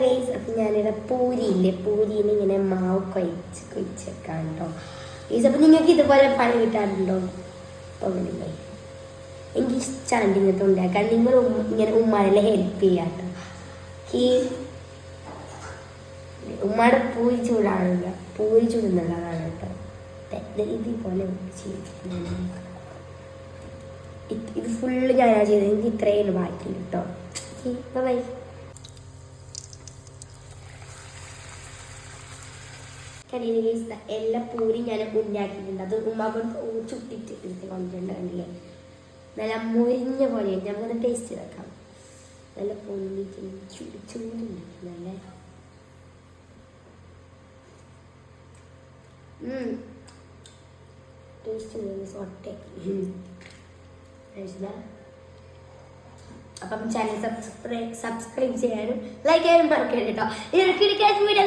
Guys അപ്പം ഞാനിവിടെ പൂരിയില്ലേ? പൂരിയിൽ ഇങ്ങനെ മാവ് കൊയച്ച് കൊഴിച്ചേക്കാം കേട്ടോ ഗൈസ് അപ്പം നിങ്ങൾക്ക് ഇതുപോലെ പണി കിട്ടാറുണ്ടോ? തോന്നുന്നില്ലേ എനിക്ക് ഇഷ്ടമാണ് ഇങ്ങനത്തെ ഉണ്ടാക്കാൻ നിങ്ങൾ ഇങ്ങനെ ഉമ്മാനെ ഹെൽപ്പ് ചെയ്യാം കേട്ടോ ഈ ഉമ്മയുടെ പൂരി ചൂടാണല്ല പൂരി ചൂടുന്നുള്ളതാണ് കേട്ടോ ഇതുപോലെ ഇത് ഫുള്ള് ഞാനാ ചെയ്തത്. എനിക്ക് ഇത്രയും ബാക്കി കേട്ടോ ബൈ കേസ് എല്ലാ പൂരി ഞാൻ ഉണ്ടാക്കിയിട്ടുണ്ട്. അത് ഉമ്മാക്കൊണ്ട് ചുട്ടിട്ട് എടുത്ത് കൊണ്ടിട്ടുണ്ട് നല്ല മുരിഞ്ഞ പോലെയുണ്ട് നമുക്കൊന്ന് ടേസ്റ്റ് വെക്കാം നല്ല പൊന്നിട്ട് ചൂട് ചൂടുണ്ട് നല്ല അപ്പം ചാനൽ സബ്സ്ക്രൈബ് സബ്സ്ക്രൈബ് ചെയ്യാനും ലൈക്ക് ചെയ്യാനും മറക്കരുത് കേട്ടോ. വീഡിയോ